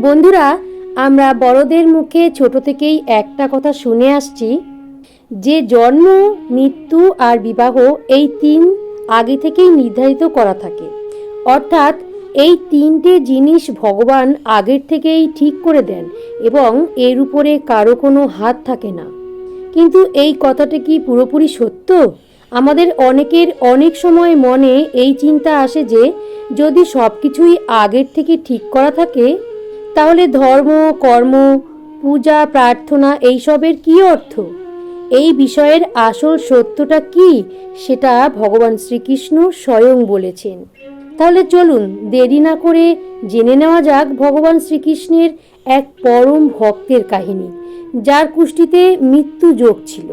বন্ধুরা, আমরা বড়দের মুখে ছোট থেকেই একটা কথা শুনে আসছি, যে জন্ম, মৃত্যু আর বিবাহ এই তিন আগে থেকেই নির্ধারিত করা থাকে। অর্থাৎ এই তিনটে জিনিস ভগবান আগের থেকেই ঠিক করে দেন এবং এর উপরে কারও কোনো হাত থাকে না। কিন্তু এই কথাটা কি পুরোপুরি সত্য? আমাদের অনেকের অনেক সময় মনে এই চিন্তা আসে যে, যদি সব কিছুই আগের থেকে ঠিক করা থাকে তাহলে ধর্ম, কর্ম, পূজা, প্রার্থনা এইসবের কী অর্থ? এই বিষয়ের আসল সত্যটা কি সেটা ভগবান শ্রীকৃষ্ণ স্বয়ং বলেছেন। তাহলে চলুন দেরি না করে জেনে নেওয়া যাক ভগবান শ্রীকৃষ্ণের এক পরম ভক্তের কাহিনী, যার কুষ্টিতে মৃত্যু যোগ ছিল।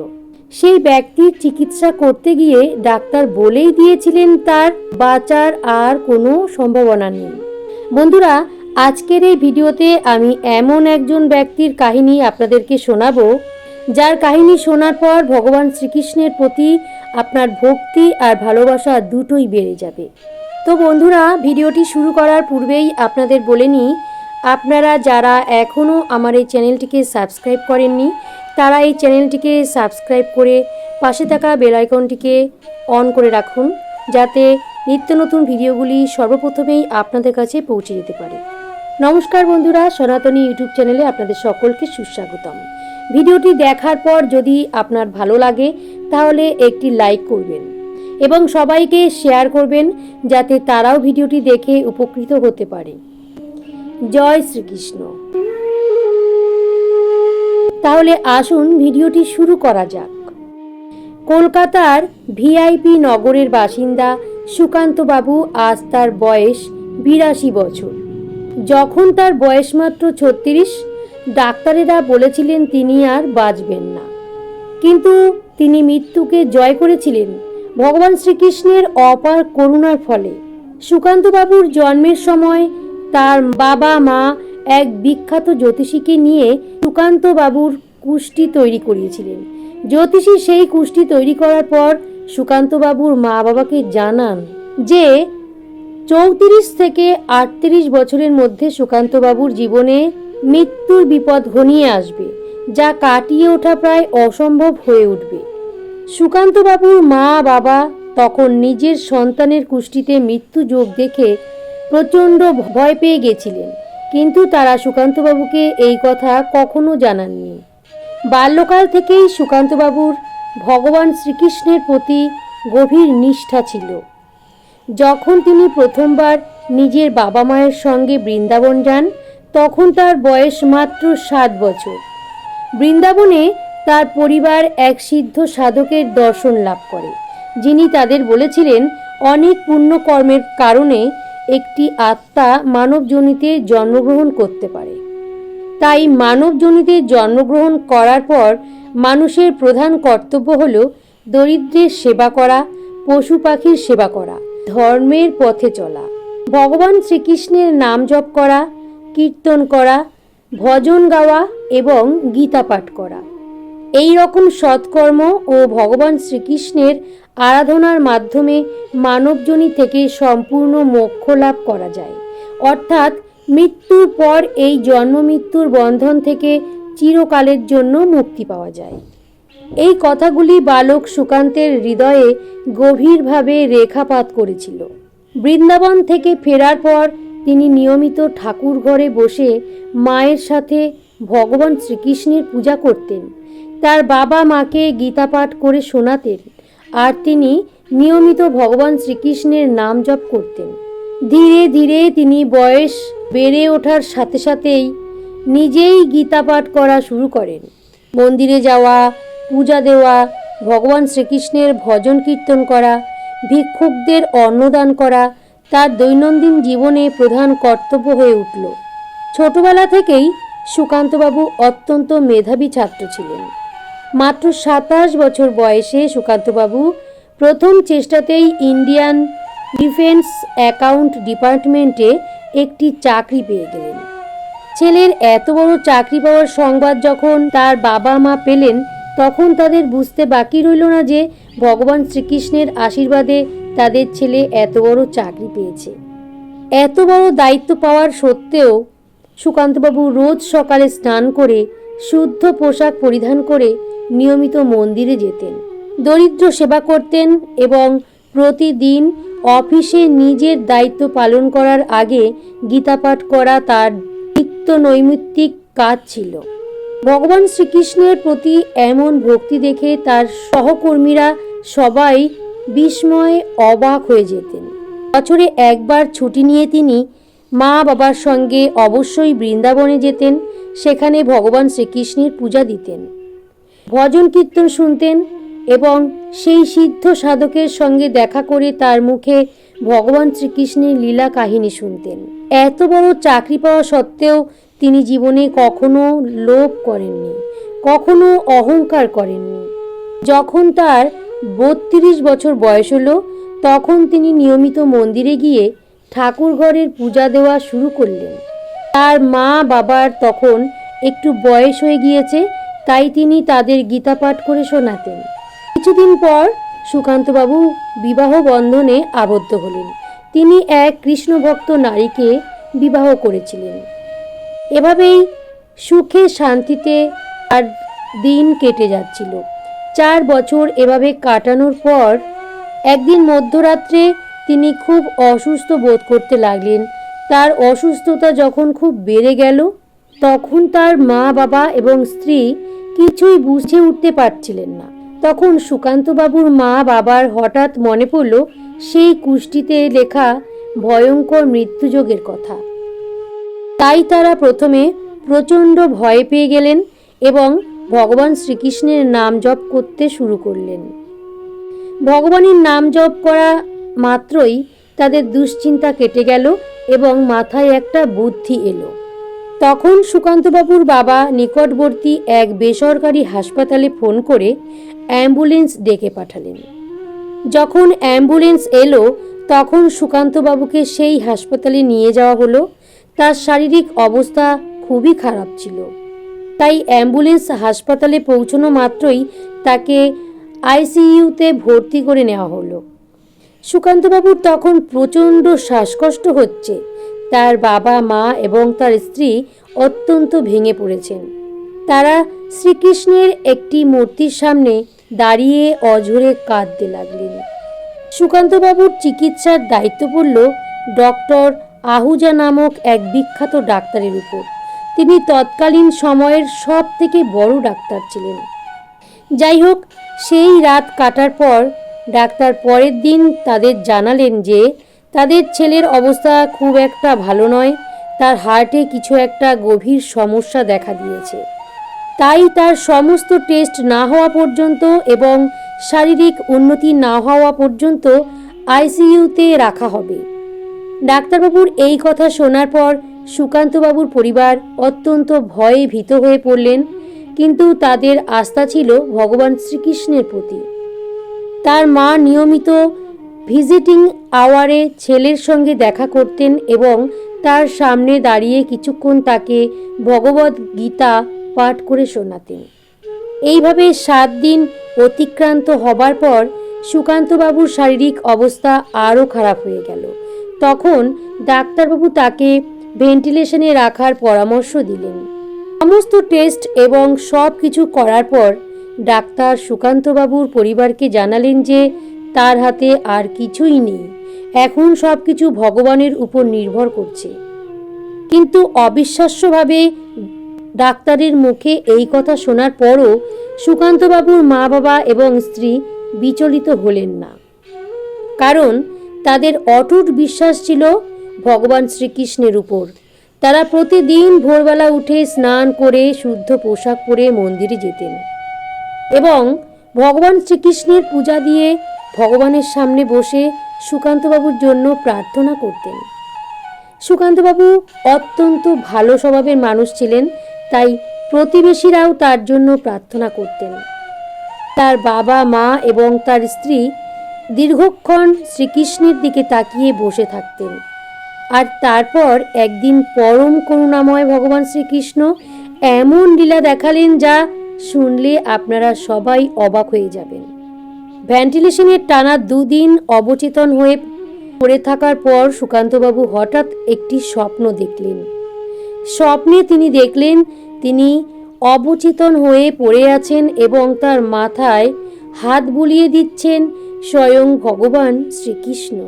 সেই ব্যক্তির চিকিৎসা করতে গিয়ে ডাক্তার বলেই দিয়েছিলেন তার বাঁচার আর কোনো সম্ভাবনা নেই। বন্ধুরা আজকের এই ভিডিওতে আমি এমন একজন ব্যক্তির কাহিনী আপনাদেরকে শোনাবো, যার কাহিনী শোনার পর ভগবান শ্রীকৃষ্ণের প্রতি আপনার ভক্তি আর ভালোবাসা দুটোই বেড়ে যাবে। তো বন্ধুরা, ভিডিওটি শুরু করার পূর্বেই আপনাদের বলে নিই, আপনারা যারা এখনও আমার এই চ্যানেলটিকে সাবস্ক্রাইব করেননি, তারা এই চ্যানেলটিকে সাবস্ক্রাইব করে পাশে থাকা বেল আইকনটিকে অন করে রাখুন, যাতে নিত্য নতুন ভিডিওগুলি সর্বপ্রথমেই আপনাদের কাছে পৌঁছে যেতে পারে। নমস্কার বন্ধুরা, সনাতনী ইউটিউব চ্যানেলে আপনাদের সকলকে সুস্বাগতম। ভিডিওটি দেখার পর যদি আপনার ভালো লাগে, তাহলে একটি লাইক করবেন এবং সবাইকে শেয়ার করবেন যাতে তারাও ভিডিওটি দেখে উপকৃত হতে পারে। জয় শ্রীকৃষ্ণ। তাহলে আসুন ভিডিওটি শুরু করা যাক। কলকাতার ভিআইপি নগরের বাসিন্দা সুকান্তবাবু আজ তার বয়স বিরাশি বছর। যখন তার বয়স মাত্র ছত্রিশ, ডাক্তারেরা বলেছিলেন তিনি আর বাঁচবেন না। কিন্তু তিনি মৃত্যুকে জয় করেছিলেন ভগবান শ্রীকৃষ্ণের অপার করুণার ফলে। সুকান্তবাবুর জন্মের সময় তার বাবা মা এক বিখ্যাত জ্যোতিষীকে নিয়ে সুকান্তবাবুর কুষ্টি তৈরি করিয়েছিলেন। জ্যোতিষী সেই কুষ্টি তৈরি করার পর সুকান্তবাবুর মা বাবাকে জানান যে চৌত্রিশ থেকে আটত্রিশ বছরের মধ্যে সুকান্তবাবুর জীবনে মৃত্যুর বিপদ ঘনিয়ে আসবে, যা কাটিয়ে ওঠা প্রায় অসম্ভব হয়ে উঠবে। সুকান্তবাবুর মা বাবা তখন নিজের সন্তানের কুষ্টিতে মৃত্যু যোগ দেখে প্রচণ্ড ভয় পেয়ে গেছিলেন, কিন্তু তারা সুকান্তবাবুকে এই কথা কখনো জানাননি। বাল্যকাল থেকেই সুকান্তবাবুর ভগবান শ্রীকৃষ্ণের প্রতি গভীর নিষ্ঠা ছিল। যখন তিনি প্রথমবার নিজের বাবা মায়ের সঙ্গে বৃন্দাবন যান, তখন তার বয়স মাত্র সাত বছর। বৃন্দাবনে তার পরিবার এক সিদ্ধ সাধকের দর্শন লাভ করে, যিনি তাদের বলেছিলেন, অনেক পুণ্যকর্মের কারণে একটি আত্মা মানবজনিতে জন্মগ্রহণ করতে পারে। তাই মানবজনিতে জন্মগ্রহণ করার পর মানুষের প্রধান কর্তব্য হল দরিদ্রের সেবা করা, পশু পাখির সেবা করা। ধর্মের পথে চলা। ভগবান শ্রীকৃষ্ণের নাম জপ করা, কীর্তন করা, ভজন গাওয়া এবং গীতা পাঠ করা। এই রকম সৎকর্ম ও ভগবান শ্রীকৃষ্ণের আরাধনার মাধ্যমে মানবজনী থেকে সম্পূর্ণ মোক্ষ লাভ করা যায়। অর্থাৎ মৃত্যুর পর এই জন্ম মৃত্যুর বন্ধন থেকে চিরকালের জন্য মুক্তি পাওয়া যায়। এই কথাগুলি বালক সুকান্তের হৃদয়ে গভীরভাবে রেখাপাত করেছিল। বৃন্দাবন থেকে ফেরার পর তিনি নিয়মিত ঠাকুর ঘরে বসে মায়ের সাথে ভগবান শ্রীকৃষ্ণের পূজা করতেন। তার বাবা মাকে গীতা পাঠ করে শোনাতেন আর তিনি নিয়মিত ভগবান শ্রীকৃষ্ণের নাম জপ করতেন। ধীরে ধীরে তিনি বয়স বেড়ে ওঠার সাথে সাথেই নিজেই গীতা পাঠ করা শুরু করেন। মন্দিরে যাওয়া পূজা দেওয়া, ভগবান শ্রীকৃষ্ণের ভজন কীর্তন করা, ভিক্ষুকদের অন্নদান করা, তার দৈনন্দিন জীবনে প্রধান কর্তব্য হয়ে উঠল। ছোটবেলা থেকেই সুকান্তবাবু অত্যন্ত মেধাবী ছাত্র ছিলেন। মাত্র সাতাশ বছর বয়সে সুকান্তবাবু প্রথম চেষ্টাতেই ইন্ডিয়ান ডিফেন্স অ্যাকাউন্ট ডিপার্টমেন্টে একটি চাকরি পেয়ে গেলেন। ছেলের এত বড় চাকরি পাওয়ার সংবাদ যখন তার বাবা মা পেলেন তখন তাদের বুঝতে বাকি রইল না যে ভগবান শ্রীকৃষ্ণের আশীর্বাদে তাদের ছেলে এত বড় চাকরি পেয়েছে। এত বড় দায়িত্ব পাওয়ার সত্ত্বেও সুকান্তবাবু রোজ সকালে স্নান করে শুদ্ধ পোশাক পরিধান করে নিয়মিত মন্দিরে যেতেন। দরিদ্র সেবা করতেন এবং প্রতিদিন অফিসে নিজের দায়িত্ব পালন করার আগে গীতাপাঠ করা তার নিত্য নৈমিত্তিক কাজ ছিল। ভগবান শ্রীকৃষ্ণের প্রতি এমন ভক্তি দেখে তার সহকর্মীরা সবাই বিস্ময়ে অবাক হয়ে যেতেন। বছরে একবার ছুটি নিয়ে তিনি মা বাবার সঙ্গে অবশ্যই বৃন্দাবনে যেতেন, সেখানে ভগবান শ্রীকৃষ্ণের পূজা দিতেন। ভজন কীর্তন শুনতেন এবং সেই সিদ্ধ সাধকের সঙ্গে দেখা করে তার মুখে ভগবান শ্রীকৃষ্ণের লীলা কাহিনী শুনতেন। এত বড় চাকরি পাওয়া সত্ত্বেও তিনি জীবনে কখনো লোভ করেননি, কখনো অহংকার করেননি। যখন তার বত্রিশ বছর বয়স হলো, তখন তিনি নিয়মিত মন্দিরে গিয়ে ঠাকুর ঘরের পূজা দেওয়া শুরু করলেন। তার মা বাবার তখন একটু বয়স হয়ে গিয়েছে, তাই তিনি তাদের গীতা পাঠ করে শোনাতেন। কিছুদিন পর সুকান্তবাবু বিবাহ বন্ধনে আবদ্ধ হলেন। তিনি এক কৃষ্ণভক্ত নারীকে বিবাহ করেছিলেন। এভাবেই সুখে শান্তিতে আর দিন কেটে যাচ্ছিল। চার বছর এভাবে কাটানোর পর একদিন মধ্যরাত্রে তিনি খুব অসুস্থ বোধ করতে লাগলেন। তার অসুস্থতা যখন খুব বেড়ে গেল, তখন তার মা, বাবা এবং স্ত্রী কিছুই বুঝে উঠতে পারছিলেন না। তখন সুকান্তবাবুর মা, বাবার হঠাৎ মনে পড়ল, সেই কুষ্টিতে লেখা ভয়ঙ্কর মৃত্যুযোগের কথা। তাই তারা প্রথমে প্রচণ্ড ভয় পেয়ে গেলেন এবং ভগবান শ্রীকৃষ্ণের নাম জপ করতে শুরু করলেন। ভগবানের নাম জপ করা মাত্রই তাদের দুশ্চিন্তা কেটে গেল এবং মাথায় একটা বুদ্ধি এলো। তখন সুকান্তবাবুর বাবা নিকটবর্তী এক বেসরকারি হাসপাতালে ফোন করে অ্যাম্বুলেন্স ডেকে পাঠালেন। যখন অ্যাম্বুলেন্স এলো তখন সুকান্তবাবুকে সেই হাসপাতালে নিয়ে যাওয়া হলো। তার শারীরিক অবস্থা খুবই খারাপ ছিল। তাই অ্যাম্বুলেন্স হাসপাতালে পৌঁছানো মাত্রই তাকে আইসিইউতে ভর্তি করে নেওয়া হলো। সুকান্তবাবুর তখন প্রচণ্ড শ্বাসকষ্ট হচ্ছে। তার বাবা, মা এবং তার স্ত্রী অত্যন্ত ভেঙে পড়েছেন। তারা শ্রীকৃষ্ণের একটি মূর্তির সামনে দাঁড়িয়ে অঝরে কাঁদতে লাগলেন। সুকান্তবাবুর চিকিৎসার দায়িত্ব পড়ল ডক্টর আহুজা নামক এক বিখ্যাত ডাক্তারের উপর। তিনি তৎকালীন সময়ের সব থেকে বড় ডাক্তার ছিলেন। যাই হোক, সেই রাত কাটার পর ডাক্তার পরের দিন তাদের জানালেন যে, তাদের ছেলের অবস্থা খুব একটা ভালো নয়, তার হার্টে কিছু একটা গভীর সমস্যা দেখা দিয়েছে। তাই তার সমস্ত টেস্ট না হওয়া পর্যন্ত এবং শারীরিক উন্নতি না হওয়া পর্যন্ত আইসিইউতে রাখা হবে। ডাক্তারবাবুর এই কথা শোনার পর সুকান্তবাবুর পরিবার অত্যন্ত ভয়ে ভীত হয়ে পড়লেন, কিন্তু তাদের আস্থা ছিল ভগবান শ্রীকৃষ্ণের প্রতি। তার মা নিয়মিত ভিজিটিং আওয়ারে ছেলের সঙ্গে দেখা করতেন এবং তার সামনে দাঁড়িয়ে কিছুক্ষণ তাকে ভগবদ গীতা পাঠ করে শোনাতেন। এইভাবে সাত দিন অতিক্রান্ত হবার পর সুকান্তবাবুর শারীরিক অবস্থা আরও খারাপ হয়ে গেল। তখন ডাক্তারবাবু তাকে ভেন্টিলেশনে রাখার পরামর্শ দিলেন। সমস্ত টেস্ট এবং সব কিছু করার পর ডাক্তার সুকান্তবাবুর পরিবারকে জানালেন যে তার হাতে আর কিছুই নেই। এখন সব কিছু ভগবানের উপর নির্ভর করছে। কিন্তু অবিশ্বাস্যভাবে ডাক্তারের মুখে এই কথা শোনার পরও সুকান্তবাবুর মা বাবা এবং স্ত্রী বিচলিত হলেন না। কারণ তাদের অটুট বিশ্বাস ছিল ভগবান শ্রীকৃষ্ণের উপর। তারা প্রতিদিন ভোরবেলা উঠে স্নান করে শুদ্ধ পোশাক পরে মন্দিরে যেতেন। এবং ভগবান শ্রীকৃষ্ণের পূজা দিয়ে ভগবানের সামনে বসে সুকান্তবাবুর জন্য প্রার্থনা করতেন। সুকান্তবাবু অত্যন্ত ভালো স্বভাবের মানুষ ছিলেন তাই প্রতিবেশীরাও তার জন্য প্রার্থনা করতেন। তার বাবা, মা এবং তার স্ত্রী দীর্ঘক্ষণ শ্রীকৃষ্ণের দিকে তাকিয়ে বসে থাকতেন। আর তারপর একদিন পরম করুণাময় ভগবান শ্রীকৃষ্ণ এমন লীলা দেখালেন যা শুনলে আপনারা সবাই অবাক হয়ে যাবেন। ভেন্টিলেশনের টানা দুদিন অবচেতন হয়ে পড়ে থাকার পর সুকান্তবাবু হঠাৎ একটি স্বপ্ন দেখলেন। স্বপ্নে তিনি দেখলেন তিনি অবচেতন হয়ে পড়ে আছেন এবং তার মাথায় হাত বুলিয়ে দিচ্ছেন স্বয়ং ভগবান শ্রীকৃষ্ণ।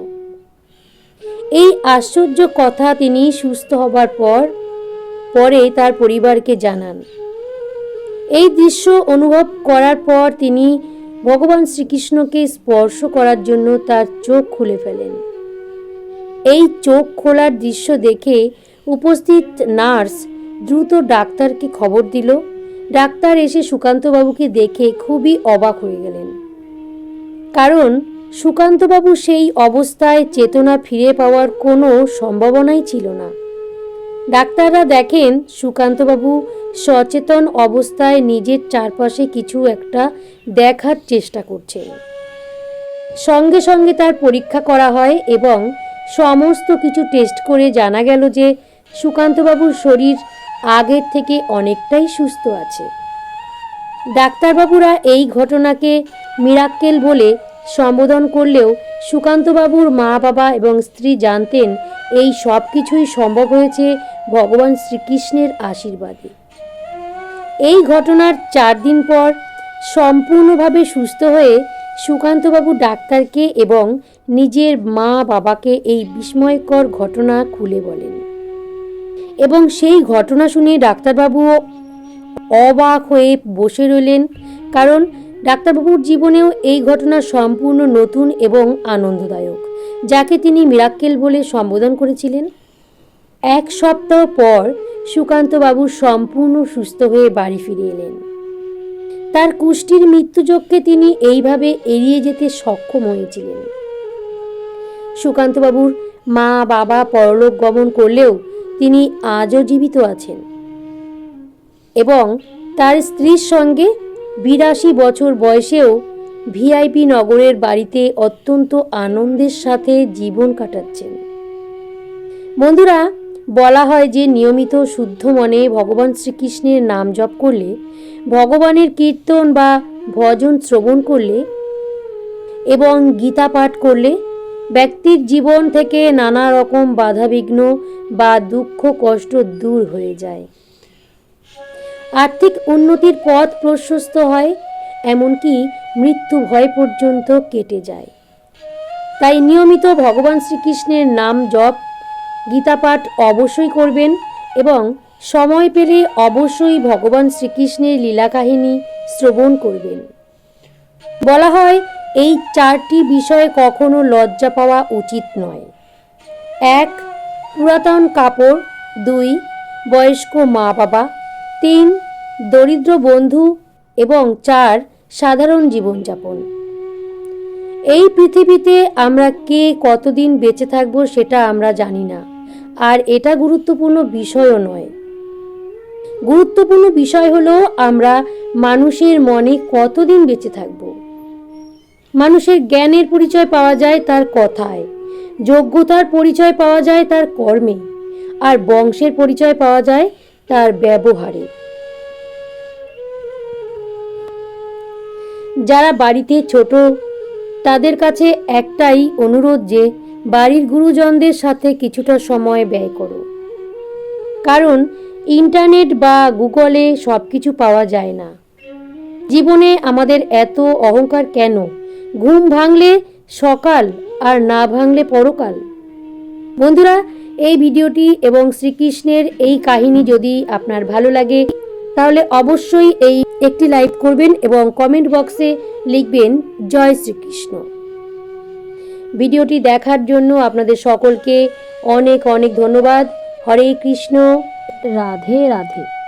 এই আশ্চর্য কথা তিনি সুস্থ হবার পর, পরে তার পরিবারকে জানান। এই দৃশ্য অনুভব করার পর তিনি ভগবান শ্রীকৃষ্ণকে স্পর্শ করার জন্য তার চোখ খুলে ফেলেন। এই চোখ খোলার দৃশ্য দেখে উপস্থিত নার্স দ্রুত ডাক্তারকে খবর দিল। ডাক্তার এসে সুকান্তবাবুকে দেখে খুবই অবাক হয়ে গেলেন। কারণ সুকান্তবাবু সেই অবস্থায় চেতনা ফিরে পাওয়ার কোনো সম্ভাবনাই ছিল না। ডাক্তাররা দেখেন সুকান্তবাবু সচেতন অবস্থায় নিজের চারপাশে কিছু একটা দেখার চেষ্টা করছেন। সঙ্গে সঙ্গে তার পরীক্ষা করা হয় এবং সমস্ত কিছু টেস্ট করে জানা গেল যে সুকান্তবাবুর শরীর আগের থেকে অনেকটাই সুস্থ আছে। ডাক্তারবাবুরা এই ঘটনাকে মিরাক্কেল বলে সম্বোধন করলেও সুকান্তবাবুর মা বাবা এবং স্ত্রী জানতেন এই সব কিছুই সম্ভব হয়েছে ভগবান শ্রীকৃষ্ণের আশীর্বাদে। এই ঘটনার চার দিন পর সম্পূর্ণভাবে সুস্থ হয়ে সুকান্তবাবু ডাক্তারকে এবং নিজের মা বাবাকে এই বিস্ময়কর ঘটনা খুলে বলেন। এবং সেই ঘটনা শুনে ডাক্তারবাবুও অবাক হয়ে বসে রইলেন, কারণ ডাক্তারবাবুর জীবনেও এই ঘটনা সম্পূর্ণ নতুন এবং আনন্দদায়ক, যাকে তিনি মিরাক্কেল বলে সম্বোধন করেছিলেন। এক সপ্তাহ পর সুকান্তবাবু সম্পূর্ণ সুস্থ হয়ে বাড়ি ফিরে এলেন। তার কুষ্টির মৃত্যুযোগকে তিনি এইভাবে এড়িয়ে যেতে সক্ষম হয়েছিলেন। সুকান্তবাবুর মা বাবা পরলোক গমন করলেও তিনি আজও জীবিত আছেন এবং তার স্ত্রীর সঙ্গে বিরাশি বছর বয়সেও ভিআইপি নগরের বাড়িতে অত্যন্ত আনন্দের সাথে জীবন কাটাচ্ছেন। বন্ধুরা, বলা হয় যে নিয়মিত শুদ্ধ মনে ভগবান শ্রীকৃষ্ণের নাম জপ করলে, ভগবানের কীর্তন বা ভজন শ্রবণ করলে এবং গীতা পাঠ করলে ব্যক্তির জীবন থেকে নানা রকম বাধাবিঘ্ন বা দুঃখ, কষ্ট দূর হয়ে যায়। আর্থিক উন্নতির পথ প্রশস্ত হয়, এমনকি মৃত্যু ভয় পর্যন্ত কেটে যায়। তাই নিয়মিত ভগবান শ্রীকৃষ্ণের নাম জপ গীতা পাঠ অবশ্যই করবেন এবং সময় পেলে অবশ্যই ভগবান শ্রীকৃষ্ণের লীলা কাহিনী শ্রবণ করবেন। বলা হয় এই চারটি বিষয়ে কখনো লজ্জা পাওয়া উচিত নয়। এক, পুরাতন কাপড়। দুই, বয়স্ক মা বাবা তিন, দরিদ্র বন্ধু। এবং চার, সাধারণ জীবনযাপন। এই পৃথিবীতে আমরা কে কতদিন বেঁচে থাকব সেটা আমরা জানি না। আর এটা গুরুত্বপূর্ণ বিষয়ও নয়। গুরুত্বপূর্ণ বিষয় হলো আমরা মানুষের মনে কতদিন বেঁচে থাকব। মানুষের জ্ঞানের পরিচয় পাওয়া যায় তার কথায়, যোগ্যতার পরিচয় পাওয়া যায় তার কর্মে, আর বংশের পরিচয় পাওয়া যায় তার ব্যবহারে। যারা বাড়িতে ছোট, তাদের কাছে একটাই অনুরোধ যে, বাড়ির গুরুজনদের সাথে কিছুটা সময় ব্যয় করো। কারণ, ইন্টারনেট বা গুগলে সব কিছু পাওয়া যায় না। জীবনে আমাদের এত অহংকার কেন? ঘুম ভাঙলে সকাল আর না ভাঙলে পরকাল। বন্ধুরা, এই ভিডিওটি এবং শ্রীকৃষ্ণের এই কাহিনী যদি আপনার ভালো লাগে, তাহলে অবশ্যই এই একটি লাইক করবেন এবং কমেন্ট বক্সে লিখবেন, জয় শ্রীকৃষ্ণ। ভিডিওটি দেখার জন্য আপনাদের সকলকে অনেক অনেক ধন্যবাদ। হরে কৃষ্ণ। রাধে রাধে।